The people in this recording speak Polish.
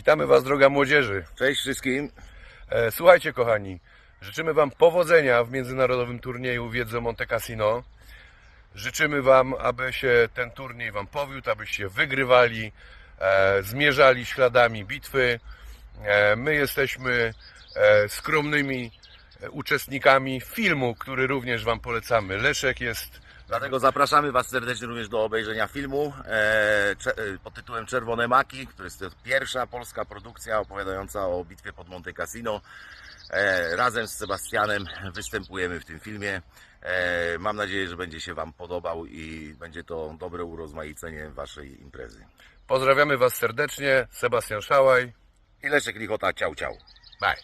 Witamy Was, droga młodzieży. Cześć wszystkim. E, Słuchajcie, kochani, życzymy Wam powodzenia w międzynarodowym turnieju Wiedzy Monte Cassino. Życzymy Wam, aby się ten turniej Wam powiódł, abyście wygrywali, e, zmierzali śladami bitwy. E, my jesteśmy e, skromnymi uczestnikami filmu, który również Wam polecamy. Leszek jest Dlatego zapraszamy Was serdecznie również do obejrzenia filmu e, e, pod tytułem Czerwone Maki, który jest pierwsza polska produkcja opowiadająca o bitwie pod Monte Cassino. E, razem z Sebastianem występujemy w tym filmie. Mam nadzieję, że będzie się Wam podobał i będzie to dobre urozmaicenie Waszej imprezy. Pozdrawiamy Was serdecznie. Sebastian Szałaj. I Leszek Lichota, ciał ciał. Bye.